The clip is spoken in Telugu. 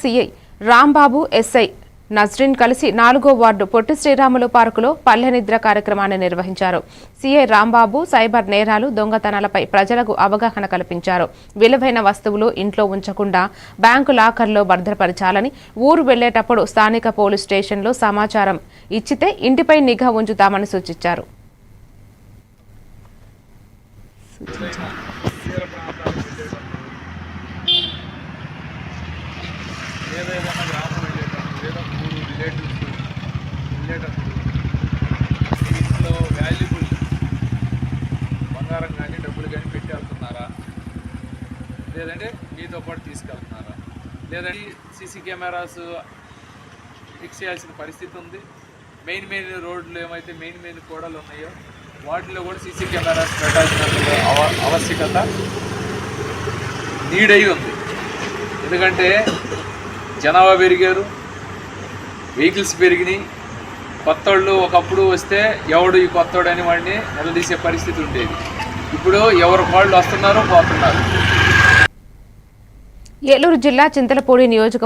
సిఐ రాంబాబు ఎస్ఐ నజ్రిన్ కలిసి నాలుగో వార్డు పొట్టి శ్రీరాములు పార్కులో పల్లె నిద్ర కార్యక్రమాన్ని నిర్వహించారు. సిఐ రాంబాబు సైబర్ నేరాలు దొంగతనాలపై ప్రజలకు అవగాహన కల్పించారు. విలువైన వస్తువులు ఇంట్లో ఉంచకుండా బ్యాంకు లాకర్లో భద్రపరచాలని ఊరు వెళ్ళేటప్పుడు స్థానిక పోలీస్ స్టేషన్లో సమాచారం ఇచ్చితే ఇంటిపై నిఘా ఉంచుతామని సూచించారు. ఏదో ఏదైనా గ్రామం వెళ్ళేటప్పుడు లేదా ఊరు రిలేటివ్స్ వెళ్ళేటప్పుడు ఇంట్లో వాల్యుబుల్ బంగారం కానీ డబ్బులు కానీ పెట్టి వెళ్తున్నారా? లేదంటే మీతో పాటు తీసుకెళ్తున్నారా? లేదంటే సీసీ కెమెరాస్ ఫిక్స్ చేయాల్సిన పరిస్థితి ఉంది? మెయిన్ మెయిన్ రోడ్లు ఏమైతే మెయిన్ మెయిన్ కూడలు ఉన్నాయో వాటిలో కూడా సీసీ కెమెరాస్ పెట్టాల్సిన అవ- ఆవశ్యకత నీడ్ ఉంది. ఎందుకంటే జనాభా పెరిగారు వెహికల్స్ పెరిగినాయి. కొత్తోళ్ళు ఒకప్పుడు వస్తే ఎవడు ఈ కొత్తోడు అని వాడిని నిలదీసే పరిస్థితి ఉండేది. ఇప్పుడు ఎవరు వాళ్ళు వస్తున్నారో పోతున్నారు. ఏలూరు జిల్లా చింతలపూడి నియోజక